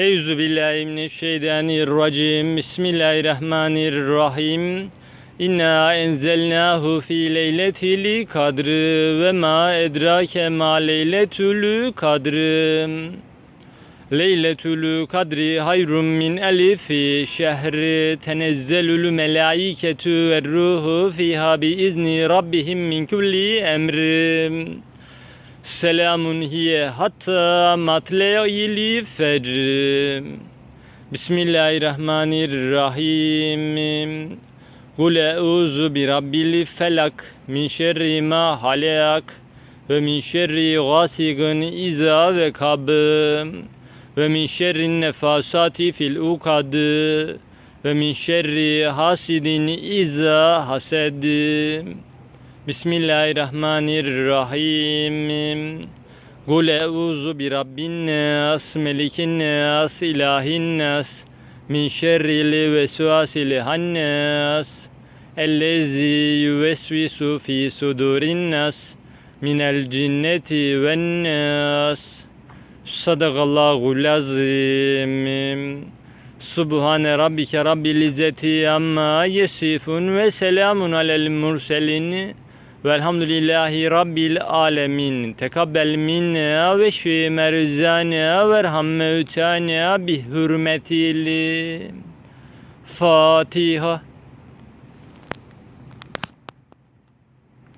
Eyüzü billahi mineşşeytanirracim. Bismillahirrahmanirrahim. İnna enzelnahu fi leyletil kadr ve ma edrake ma leyletül kadr. Leyletül kadri hayrun min elifi şehri tenezzelül melaiketü ve ruhu fiha bi izni rabbihim min kulli emrim. Selamun hiye hatta matle'il fecr. Bismillahirrahmanirrahim. Kul euzu bi rabbil felak min şerri ma halak ve min şerri gasikin iza ve kab ve min şerri nefasati fil ukad ve min şerri hasidin iza hased. Bismillahirrahmanirrahim. Kul euzu bi rabbin nas, melikin nas, ilahin nas, min şerril vesvasil hannas, ellezi yuvesvisu fi sudurin nas, minel cinneti ven nas. Sadakallahul azim. Subhane rabbike rabbil izzeti amma yesifun ve selamun alel murselin velhamdülillahi rabbil alemin. Tekabbel minna ve şfi merzana ve erham bi hürmetil Fatiha.